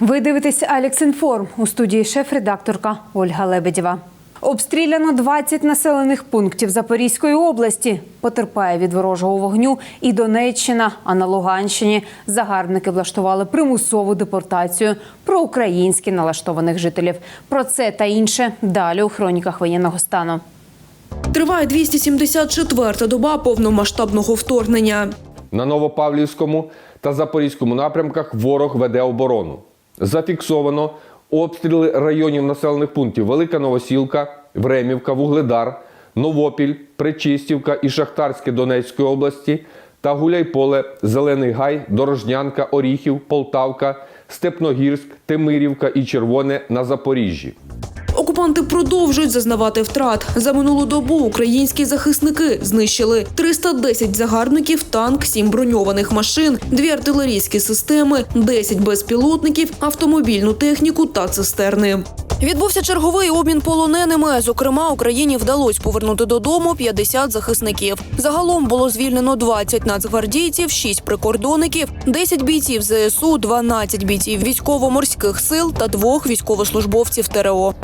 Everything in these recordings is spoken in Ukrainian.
Ви дивитесь Алекс Інформ у студії шеф-редакторка Ольга Лебедєва. Обстріляно 20 населених пунктів Запорізької області. Потерпає від ворожого вогню і Донеччина. А на Луганщині загарбники влаштували примусову депортацію проукраїнськи налаштованих жителів. Про це та інше далі у хроніках воєнного стану. Триває 274-та доба повномасштабного вторгнення. На Новопавлівському та Запорізькому напрямках ворог веде оборону. Зафіксовано обстріли районів населених пунктів Велика Новосілка, Времівка, Вугледар, Новопіль, Причистівка і Шахтарське Донецької області та Гуляйполе, Зелений Гай, Дорожнянка, Оріхів, Полтавка, Степногірськ, Тимирівка і Червоне на Запоріжжі. Окупанти продовжують зазнавати втрат. За минулу добу українські захисники знищили 310 загарбників, танк, 7 броньованих машин, дві артилерійські системи, 10 безпілотників, автомобільну техніку та цистерни. Відбувся черговий обмін полоненими. Зокрема, Україні вдалося повернути додому 50 захисників. Загалом було звільнено 20 нацгвардійців, 6 прикордонників, 10 бійців ЗСУ, 12 бійців військово-морських сил та двох військовослужбовців ТРО.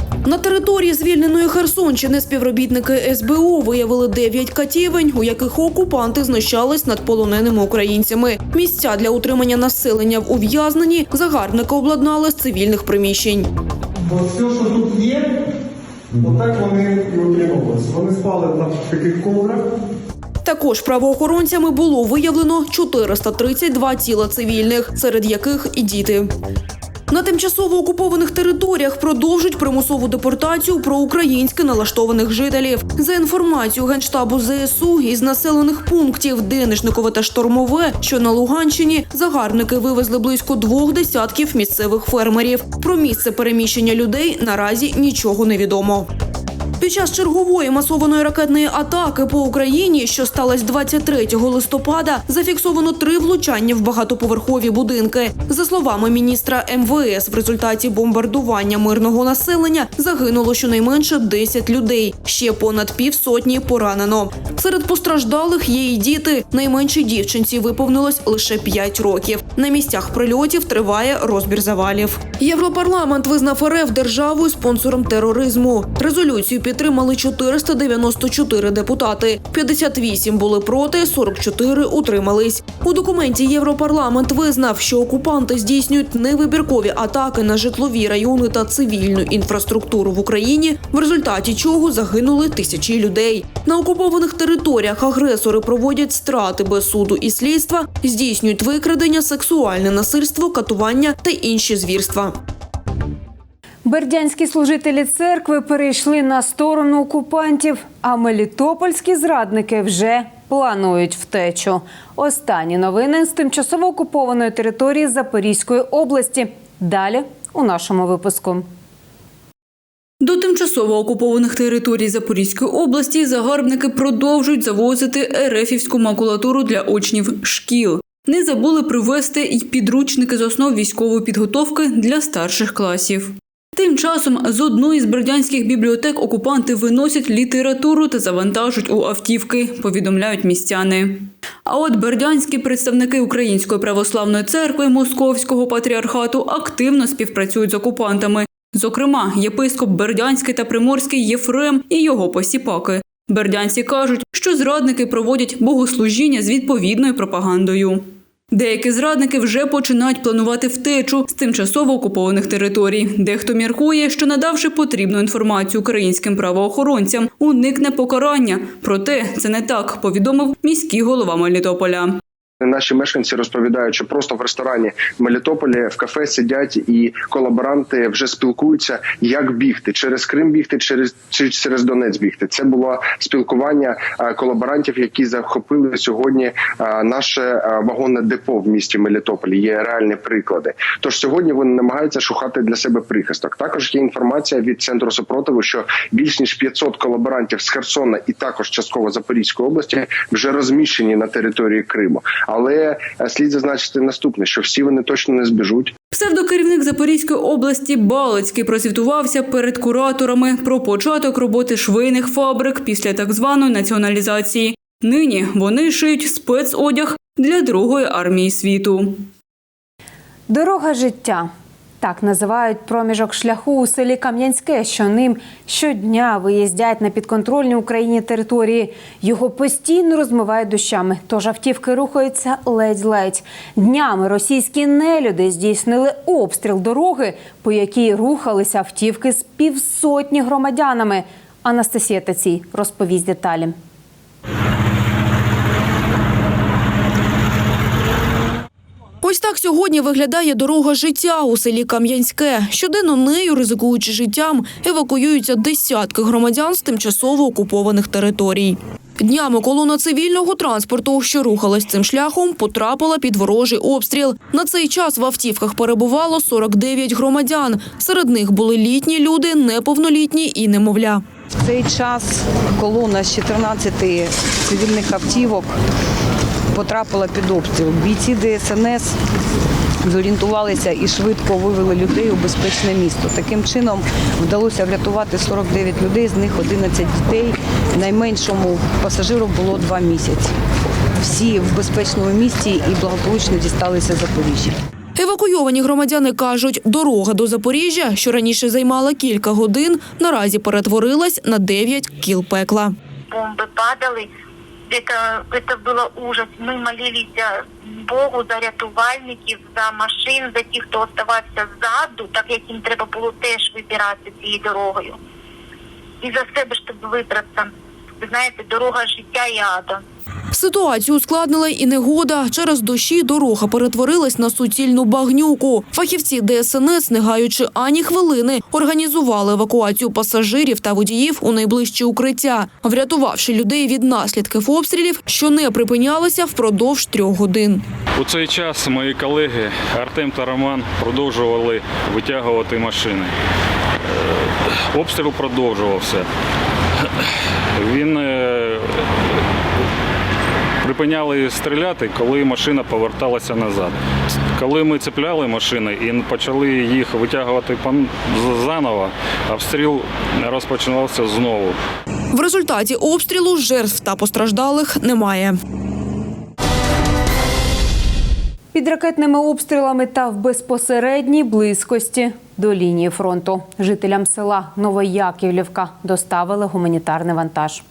Території звільненої Херсонщини співробітники СБУ виявили 9 катівень, у яких окупанти знущались над полоненими українцями. Місця для утримання населення в ув'язненні загарбники обладнали з цивільних приміщень. Бо все, що тут є, отак вони і утримувалися. Вони спали на таких коврах. Також правоохоронцями було виявлено 432 тіла цивільних, серед яких і діти. На тимчасово окупованих територіях продовжують примусову депортацію проукраїнськи налаштованих жителів. За інформацією генштабу ЗСУ із населених пунктів Денишникове та Штормове, що на Луганщині, загарбники вивезли близько двох десятків місцевих фермерів. Про місце переміщення людей наразі нічого не відомо. Під час чергової масованої ракетної атаки по Україні, що сталося 23 листопада, зафіксовано три влучання в багатоповерхові будинки. За словами міністра МВС, в результаті бомбардування мирного населення загинуло щонайменше 10 людей. Ще понад півсотні поранено. Серед постраждалих є і діти. Найменшій дівчинці виповнилось лише 5 років. На місцях прильотів триває розбір завалів. Європарламент визнав РФ державою спонсором тероризму. Резолюцію підтримали 494 депутати. 58 були проти, 44 утримались. У документі Європарламент визнав, що окупанти здійснюють невибіркові атаки на житлові райони та цивільну інфраструктуру в Україні, в результаті чого загинули тисячі людей. На окупованих територіях агресори проводять страти без суду і слідства, здійснюють викрадення, сексуальне насильство, катування та інші звірства. Бердянські служителі церкви перейшли на сторону окупантів, а мелітопольські зрадники вже планують втечу. Останні новини з тимчасово окупованої території Запорізької області. Далі у нашому випуску. До тимчасово окупованих територій Запорізької області загарбники продовжують завозити ерефівську макулатуру для учнів шкіл. Не забули привезти й підручники з основ військової підготовки для старших класів. Тим часом з одної з бердянських бібліотек окупанти виносять літературу та завантажують у автівки, повідомляють містяни. А от бердянські представники Української православної церкви Московського патріархату активно співпрацюють з окупантами. Зокрема, єпископ Бердянський та Приморський Єфрем і його посіпаки. Бердянці кажуть, що зрадники проводять богослужіння з відповідною пропагандою. Деякі зрадники вже починають планувати втечу з тимчасово окупованих територій. Дехто міркує, що надавши потрібну інформацію українським правоохоронцям, уникне покарання. Проте це не так, повідомив міський голова Мелітополя. Наші мешканці розповідають, що просто в ресторані Мелітополі в кафе сидять і колаборанти вже спілкуються, як бігти через Крим бігти, через чи через Донець бігти. Це було спілкування е, колаборантів, які захопили сьогодні е, наше е, вагонне депо в місті Мелітополі. Є реальні приклади. Тож сьогодні вони намагаються шукати для себе прихисток. Також є інформація від центру супротиву, що більш ніж 500 колаборантів з Херсона і також частково Запорізької області вже розміщені на території Криму. Але е, слід зазначити наступне: що всі вони точно не збіжуть. Псевдокерівник Запорізької області Балицький прозвітувався перед кураторами про початок роботи швейних фабрик після так званої націоналізації. Нині вони шиють спецодяг для другої армії світу. Дорога життя. Так називають проміжок шляху у селі Кам'янське, що ним щодня виїздять на підконтрольні Україні території. Його постійно розмивають дощами, тож автівки рухаються ледь-ледь. Днями російські нелюди здійснили обстріл дороги, по якій рухалися автівки з півсотні громадянами. Анастасія Тацій розповість деталі. Ось так сьогодні виглядає дорога життя у селі Кам'янське. Щоденно нею, ризикуючи життям, евакуюються десятки громадян з тимчасово окупованих територій. Днями колона цивільного транспорту, що рухалась цим шляхом, потрапила під ворожий обстріл. На цей час в автівках перебувало 49 громадян. Серед них були літні люди, неповнолітні і немовля. В цей час колона з 14 цивільних автівок потрапила під обстріл. Бійці ДСНС зорієнтувалися і швидко вивели людей у безпечне місто. Таким чином вдалося врятувати 49 людей, з них 11 дітей. Найменшому пасажиру було 2 місяці. Всі в безпечному місті і благополучно дісталися Запоріжжя. Евакуйовані громадяни кажуть, дорога до Запоріжжя, що раніше займала кілька годин, наразі перетворилась на 9 кіл пекла. бомбы падали Это, это было ужас. Ми молилися Богу за рятувальників, за машин, за тих, хто оставався ззаду, так як їм треба було теж вибиратися цією дорогою. І за себе, щоб вибратися. Ви знаєте, дорога життя і ада. Ситуацію ускладнила і негода. Через дощі дорога перетворилась на суцільну багнюку. Фахівці ДСНС, не гаючи ані хвилини, організували евакуацію пасажирів та водіїв у найближчі укриття, врятувавши людей від наслідків обстрілів, що не припинялися впродовж трьох годин. У цей час мої колеги Артем та Роман продовжували витягувати машини. Е, Обстріл продовжувався. Він е, припиняли стріляти, коли машина поверталася назад. Коли ми цепляли машини і почали їх витягувати пан- з- заново, обстріл розпочинався знову. В результаті обстрілу жертв та постраждалих немає. Під ракетними обстрілами та в безпосередній близькості до лінії фронту жителям села Новояківлівка доставили гуманітарний вантаж.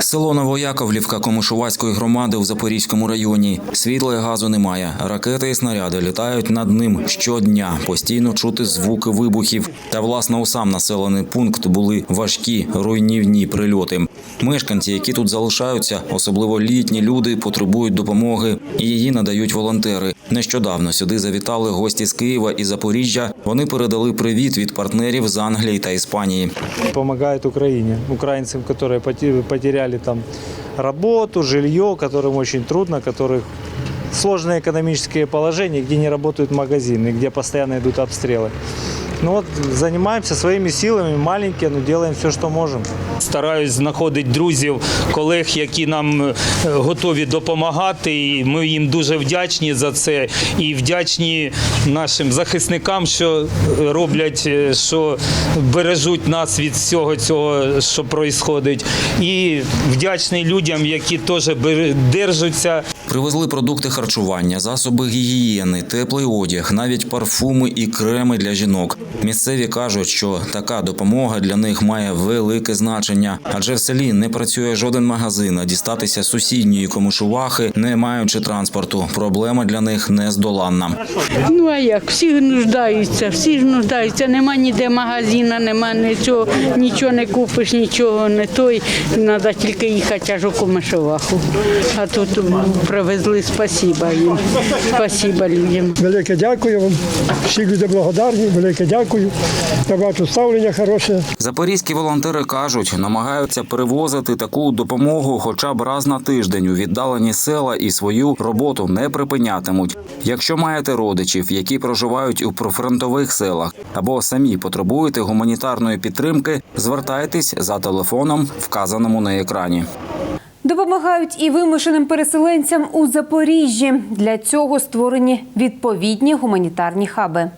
Село Новояковлівка Комишувацької громади в Запорізькому районі. Світла і газу немає. Ракети і снаряди літають над ним щодня. Постійно чути звуки вибухів. Та власне у сам населений пункт були важкі руйнівні прильоти. Мешканці, які тут залишаються, особливо літні люди, потребують допомоги і її надають волонтери. Нещодавно сюди завітали гості з Києва і Запоріжжя. Вони передали привіт від партнерів з Англії та Іспанії. помогает Украине, украинцам, которые поте- потеряли там работу, жилье, которым очень трудно, которых сложное экономическое положение, где не работают магазины, где постоянно идут обстрелы. Ну вот занимаемся своими силами, маленькие, но делаем все, что можем. Стараюсь знаходити друзів, колег, які нам е, готові допомагати. І ми їм дуже вдячні за це. І вдячні нашим захисникам, що роблять, е, що бережуть нас від всього цього, що відбувається. І вдячний людям, які теж держаться. Привезли продукти харчування, засоби гігієни, теплий одяг, навіть парфуми і креми для жінок. Місцеві кажуть, що така допомога для них має велике значення, адже в селі не працює жоден магазин, а дістатися сусідньої комишувахи, не маючи транспорту. Проблема для них нездоланна. Ну а як? Всі нуждаються, всі ж нуждаються. Нема ніде магазина, нема нічого, нічого не купиш, нічого не той. Треба тільки їхати аж у Комишоваху. А тут привезли спасіба їм. Спасіба людям. Велике дякую вам. Всі люди благодарні, велике дякую. Я бачу ставлення хороше. Запорізькі волонтери кажуть, намагаються перевозити таку допомогу хоча б раз на тиждень у віддалені села і свою роботу не припинятимуть. Якщо маєте родичів, які проживають у прифронтових селах, або самі потребуєте гуманітарної підтримки, звертайтесь за телефоном, вказаному на екрані. Допомагають і вимушеним переселенцям у Запоріжжі. Для цього створені відповідні гуманітарні хаби.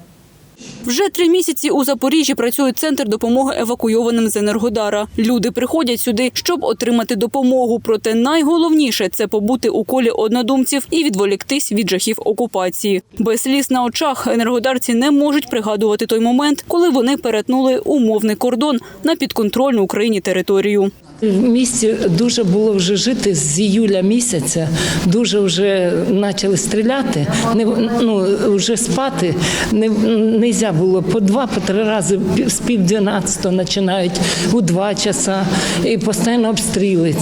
Вже три місяці у Запоріжжі працює центр допомоги евакуйованим з Енергодара. Люди приходять сюди, щоб отримати допомогу. Проте найголовніше це побути у колі однодумців і відволіктись від жахів окупації. Без сліз на очах енергодарці не можуть пригадувати той момент, коли вони перетнули умовний кордон на підконтрольну Україні територію. В місті дуже було вже жити з іюля місяця. Дуже вже почали стріляти. Не ну вже спати не можна було по два, по три рази з пів дванадцятого починають у два часа. І постійно обстріли.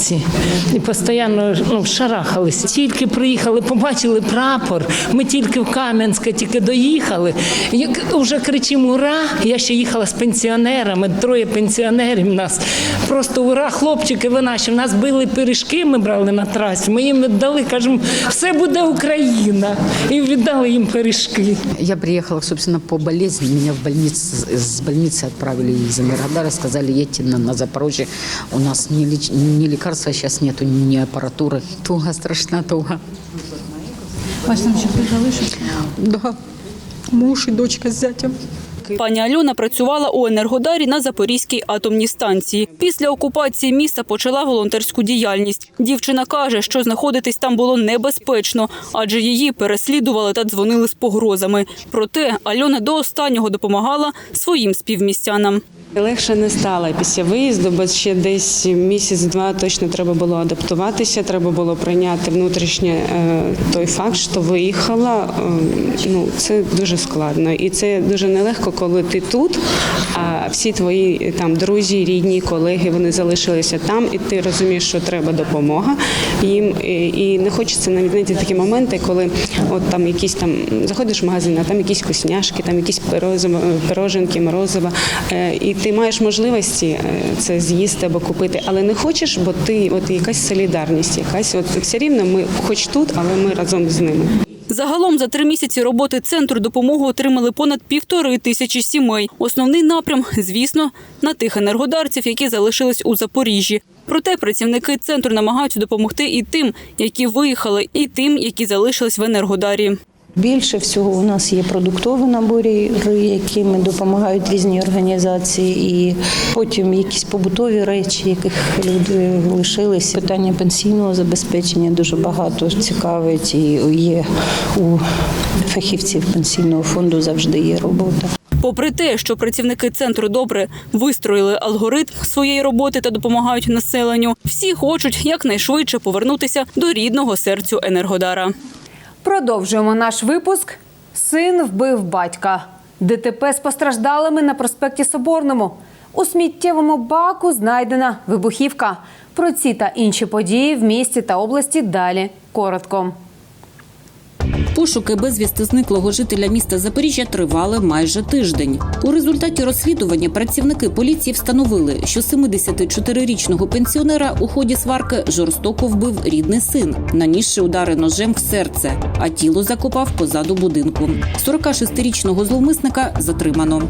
І постійно ну, шарахались. Тільки приїхали, побачили прапор. Ми тільки в Кам'янське тільки доїхали. Як вже кричимо ура! Я ще їхала з пенсіонерами, троє пенсіонерів нас. Просто ура! Хлопчики, ви наші. В нас били пиріжки, ми брали на трасі. Ми їм віддали, кажемо, все буде Україна. І віддали їм пиріжки. Я приехала, собственно, по болезни. Меня в больнице, с больницы отправили из Энергодара. Сказали, едьте на, на Запорожье. У нас ни, леч- ни лекарства сейчас нету, ни аппаратуры. Туга, страшна туга. Вас там ще залишиться? Да. Муж и дочка с зятем. Пані Альона працювала у Енергодарі на Запорізькій атомній станції. Після окупації міста почала волонтерську діяльність. Дівчина каже, що знаходитись там було небезпечно, адже її переслідували та дзвонили з погрозами. Проте Альона до останнього допомагала своїм співмістянам. Легше не стало після виїзду, бо ще десь місяць-два точно треба було адаптуватися, треба було прийняти внутрішнє е, той факт, що виїхала. Е, ну це дуже складно, і це дуже нелегко, коли ти тут, а всі твої е, там друзі, рідні, колеги вони залишилися там, і ти розумієш, що треба допомога їм. І, не хочеться навіть знаєте, такі моменти, коли от там якісь там заходиш в магазин, а там якісь вкусняшки, там якісь пироженки, морозива. І ти маєш можливості е, це з'їсти або купити, але не хочеш, бо ти от якась солідарність, якась от все рівно ми хоч тут, але ми разом з ними. Загалом за три місяці роботи центру допомогу отримали понад півтори тисячі сімей. Основний напрям, звісно, на тих енергодарців, які залишились у Запоріжжі. Проте працівники центру намагаються допомогти і тим, які виїхали, і тим, які залишились в енергодарі. Більше всього у нас є продуктові набори, якими допомагають різні організації, і потім якісь побутові речі, яких люди лишилися. Питання пенсійного забезпечення дуже багато цікавить, і є у фахівців пенсійного фонду завжди є робота. Попри те, що працівники центру добре вистроїли алгоритм своєї роботи та допомагають населенню, всі хочуть якнайшвидше повернутися до рідного серцю Енергодара. Продовжуємо наш випуск. Син вбив батька. ДТП з постраждалими на проспекті Соборному. У сміттєвому баку знайдена вибухівка. Про ці та інші події в місті та області далі коротко. Пошуки безвісти зниклого жителя міста Запоріжжя тривали майже тиждень. У результаті розслідування працівники поліції встановили, що 74-річного пенсіонера у ході сварки жорстоко вбив рідний син, нанісши удари ножем в серце, а тіло закопав позаду будинку. 46-річного зловмисника затримано.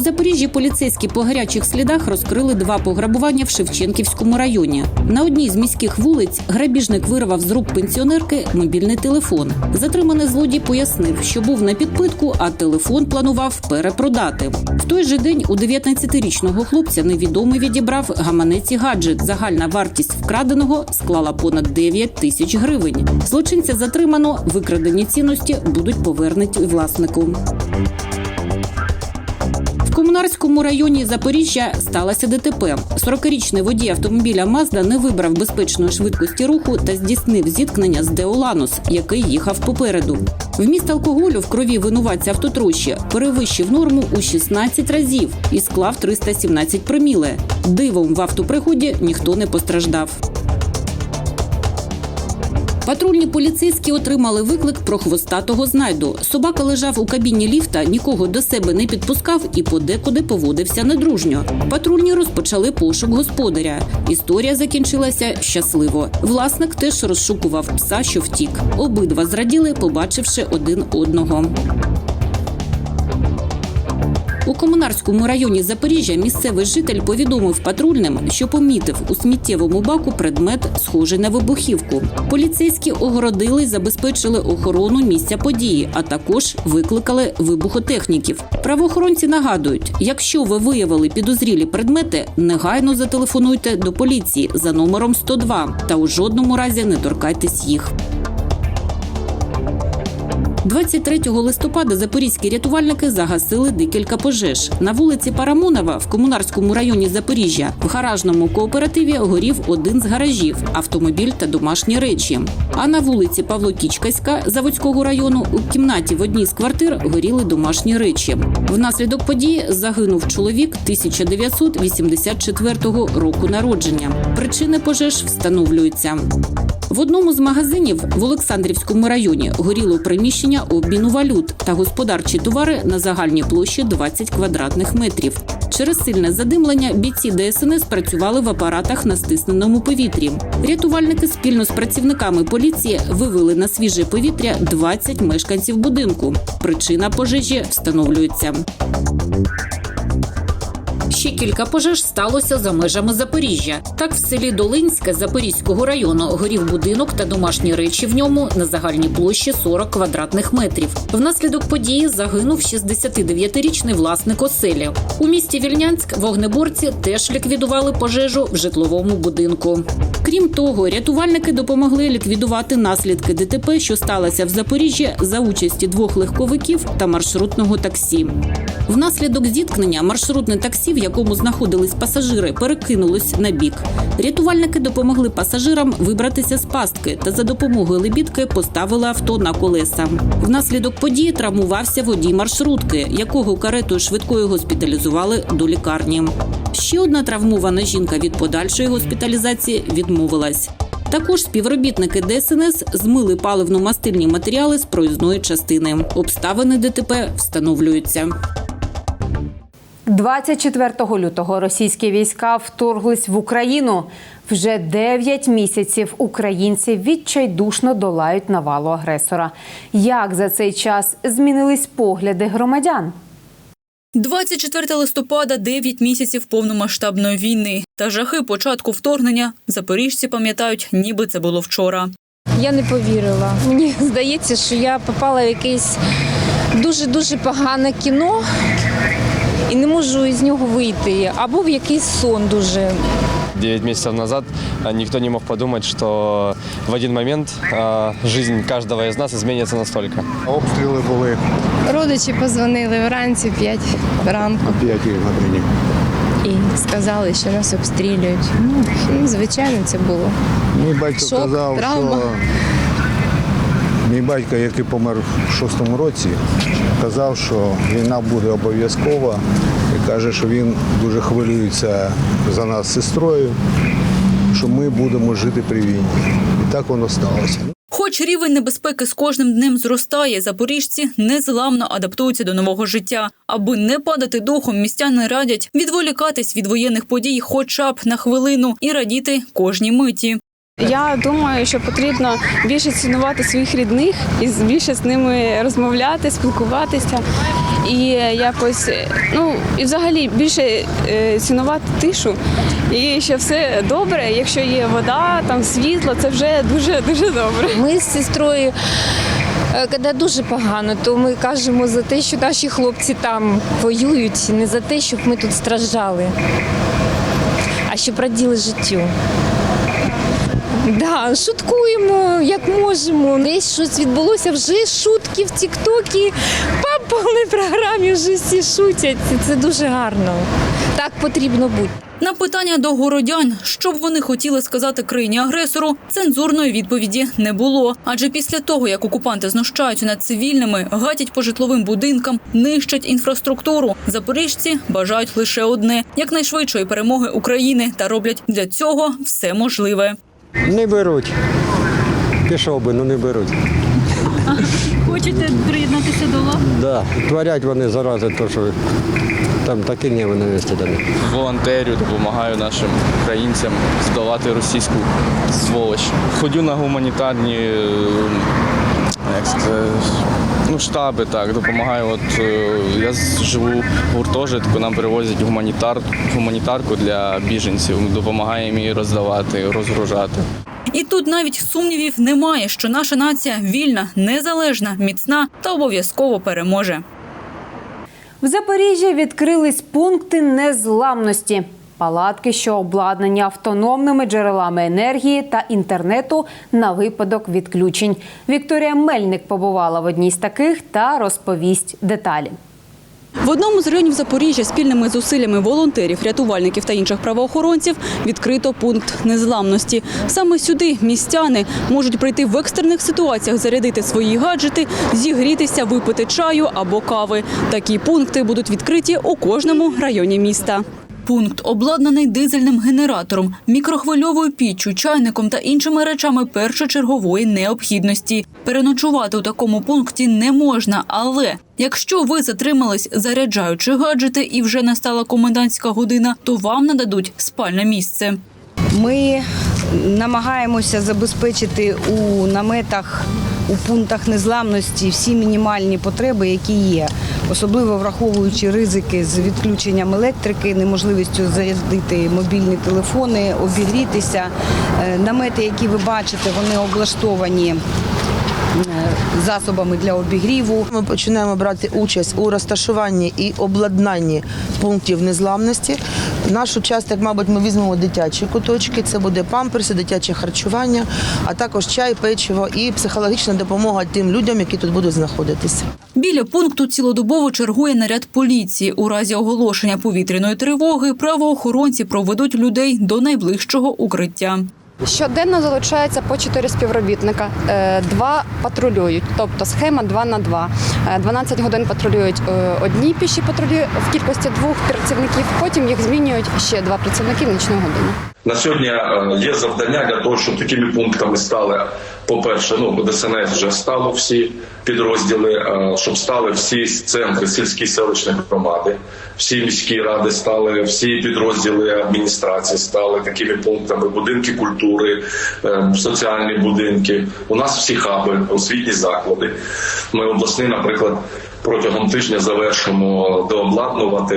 Запоріжжі поліцейські по гарячих слідах розкрили два пограбування в Шевченківському районі. На одній з міських вулиць грабіжник вирвав з рук пенсіонерки мобільний телефон. Затриманий злодій пояснив, що був на підпитку, а телефон планував перепродати. В той же день у 19-річного хлопця невідомий відібрав гаманець і гаджет. Загальна вартість вкраденого склала понад 9 тисяч гривень. Злочинця затримано, викрадені цінності будуть повернуті власнику. В районі Запоріжжя сталося ДТП. 40-річний водій автомобіля Мазда не вибрав безпечної швидкості руху та здійснив зіткнення з Деоланус, який їхав попереду. Вміст алкоголю в крові винуватця автотрощі перевищив норму у 16 разів і склав 317 проміле. Дивом в автопригоді ніхто не постраждав. Патрульні поліцейські отримали виклик про хвостатого знайду. Собака лежав у кабіні ліфта, нікого до себе не підпускав і подекуди поводився недружньо. Патрульні розпочали пошук господаря. Історія закінчилася щасливо. Власник теж розшукував пса, що втік. Обидва зраділи, побачивши один одного. У комунарському районі Запоріжжя місцевий житель повідомив патрульним, що помітив у сміттєвому баку предмет, схожий на вибухівку. Поліцейські огородили й забезпечили охорону місця події, а також викликали вибухотехніків. Правоохоронці нагадують, якщо ви виявили підозрілі предмети, негайно зателефонуйте до поліції за номером 102 та у жодному разі не торкайтесь їх. 23 листопада запорізькі рятувальники загасили декілька пожеж. На вулиці Парамонова в комунарському районі Запоріжжя в гаражному кооперативі горів один з гаражів, автомобіль та домашні речі. А на вулиці Павло Кічкаська Заводського району у кімнаті в одній з квартир горіли домашні речі. Внаслідок події загинув чоловік 1984 року народження. Причини пожеж встановлюються. В одному з магазинів в Олександрівському районі горіло приміщення обміну валют та господарчі товари на загальній площі 20 квадратних метрів. Через сильне задимлення бійці ДСНС працювали в апаратах на стисненому повітрі. Рятувальники спільно з працівниками поліції вивели на свіже повітря 20 мешканців будинку. Причина пожежі встановлюється. Ще кілька пожеж сталося за межами Запоріжжя. Так, в селі Долинське Запорізького району горів будинок та домашні речі в ньому на загальній площі 40 квадратних метрів. Внаслідок події загинув 69-річний власник оселі. У місті Вільнянськ вогнеборці теж ліквідували пожежу в житловому будинку. Крім того, рятувальники допомогли ліквідувати наслідки ДТП, що сталося в Запоріжжі за участі двох легковиків та маршрутного таксі. Внаслідок зіткнення маршрутне таксі, в якому знаходились пасажири, перекинулось на бік. Рятувальники допомогли пасажирам вибратися з пастки та за допомогою лебідки поставили авто на колеса. Внаслідок події травмувався водій маршрутки, якого каретою швидкою госпіталізували до лікарні. Ще одна травмована жінка від подальшої госпіталізації відмовилась. Також співробітники ДСНС змили паливно-мастильні матеріали з проїзної частини. Обставини ДТП встановлюються. 24 лютого російські війська вторглись в Україну. Вже 9 місяців українці відчайдушно долають навалу агресора. Як за цей час змінились погляди громадян? 24 листопада, 9 місяців повномасштабної війни та жахи початку вторгнення запоріжці пам'ятають, ніби це було вчора. Я не повірила. Мені здається, що я попала в якесь дуже-дуже погане кіно і не можу із нього вийти. Або в якийсь сон дуже. 9 месяцев назад а, никто не мог подумать, что в один момент а, жизнь каждого из нас изменится настолько. Обстріли були Родичі позвонили вранці 5 ранку о 5 годині. і сказали, що нас обстрілюють. Ну, і, звичайно, це було. Мій батько Шок, казав, травма. що мій батько, який помер в шостому році, казав, що війна буде обов'язкова і каже, що він дуже хвилюється за нас з сестрою, що ми будемо жити при війні. І так воно сталося. Хоч рівень небезпеки з кожним днем зростає, запоріжці незламно адаптуються до нового життя. Аби не падати духом, містяни радять відволікатись від воєнних подій, хоча б на хвилину, і радіти кожній миті. Я думаю, що потрібно більше цінувати своїх рідних і більше з ними розмовляти, спілкуватися і якось, ну і взагалі більше е, цінувати тишу. І що все добре, якщо є вода, там світло, це вже дуже дуже добре. Ми з сестрою, е, коли дуже погано, то ми кажемо за те, що наші хлопці там воюють, не за те, щоб ми тут страждали, а щоб раділи життю. Да, шуткуємо як можемо. Десь щось відбулося, вже шутки в Тіктокі. По повній програмі вже всі шутять. Це дуже гарно. Так потрібно бути. На питання до городян, що б вони хотіли сказати країні агресору, цензурної відповіді не було. Адже після того, як окупанти знущаються над цивільними, гатять по житловим будинкам, нищать інфраструктуру, запоріжці бажають лише одне якнайшвидшої перемоги України та роблять для цього все можливе. Не беруть. Пішов би, ну не беруть. Хочете приєднатися до лав? Да. Творять вони зарази, то що там такі ненависті до них. волонтерю, допомагаю нашим українцям здолати російську сволоч. Ходю на гуманітарні е, як сказати, ну, штаби так, допомагаю. От е, я живу в гуртожитку, нам привозять гуманітар, гуманітарку для біженців. Допомагаємо її роздавати, розгружати. І тут навіть сумнівів немає, що наша нація вільна, незалежна, міцна та обов'язково переможе. В Запоріжжі відкрились пункти незламності. Палатки, що обладнані автономними джерелами енергії та інтернету на випадок відключень. Вікторія Мельник побувала в одній з таких та розповість деталі. В одному з районів Запоріжжя спільними зусиллями волонтерів, рятувальників та інших правоохоронців відкрито пункт незламності. Саме сюди містяни можуть прийти в екстрених ситуаціях, зарядити свої гаджети, зігрітися, випити чаю або кави. Такі пункти будуть відкриті у кожному районі міста. Пункт обладнаний дизельним генератором, мікрохвильовою піччю, чайником та іншими речами першочергової необхідності. Переночувати у такому пункті не можна, але якщо ви затримались, заряджаючи гаджети, і вже настала комендантська година, то вам нададуть спальне місце. Ми намагаємося забезпечити у наметах, у пунктах незламності всі мінімальні потреби, які є, особливо враховуючи ризики з відключенням електрики, неможливістю зарядити мобільні телефони, обігрітися. Е, Намети, які ви бачите, вони облаштовані засобами для обігріву. Ми починаємо брати участь у розташуванні і обладнанні пунктів незламності. Наш участок, мабуть, ми візьмемо дитячі куточки. Це буде памперси, дитяче харчування, а також чай, печиво і психологічна допомога тим людям, які тут будуть знаходитися. Біля пункту цілодобово чергує наряд поліції. У разі оголошення повітряної тривоги правоохоронці проведуть людей до найближчого укриття. Щоденно залучається по 4 співробітника. Е, Два патрулюють, тобто схема 2 на 2. Е, 12 годин патрулюють е, одні піші патрулі в кількості двох працівників. Потім їх змінюють ще два працівники в нічну годину. На сьогодні е, є завдання для того, щоб такими пунктами стали, по-перше, ну ДСНС вже стало всі підрозділи, е, щоб стали всі центри сільські селищні громади, всі міські ради стали, всі підрозділи адміністрації стали такими пунктами, будинки культури, е, соціальні будинки. У нас всі хаби, освітні заклади. Ми обласний, наприклад. Протягом тижня завершимо дообладнувати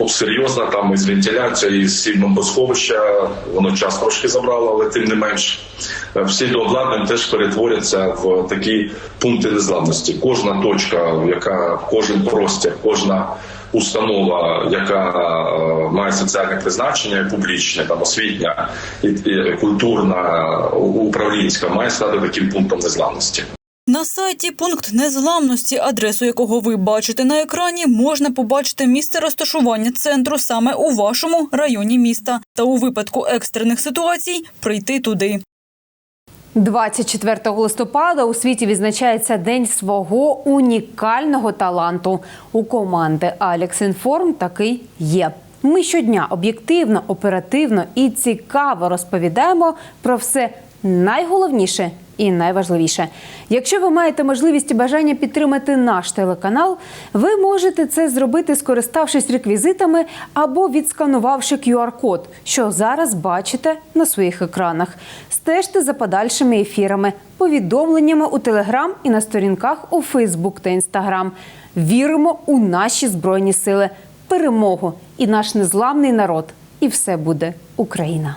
е, серйозно там із вентиляцією, із сім бомбосховища. Воно час трошки забрало, але тим не менш е, всі дообладнання теж перетворяться в такі пункти незламності. Кожна точка, яка кожен простір, кожна установа, яка е, має соціальне призначення, публічне, там освітня і, і культурна, управлінська, має стати таким пунктом незламності. На сайті пункт незламності, адресу якого ви бачите на екрані, можна побачити місце розташування центру саме у вашому районі міста та у випадку екстрених ситуацій прийти туди. 24 листопада у світі відзначається день свого унікального таланту. У команди Алекс Інформ такий є. Ми щодня об'єктивно, оперативно і цікаво розповідаємо про все найголовніше і найважливіше. Якщо ви маєте можливість і бажання підтримати наш телеканал, ви можете це зробити, скориставшись реквізитами або відсканувавши QR-код, що зараз бачите на своїх екранах. Стежте за подальшими ефірами, повідомленнями у Телеграм і на сторінках у Фейсбук та Інстаграм. Віримо у наші збройні сили, перемогу і наш незламний народ. І все буде Україна.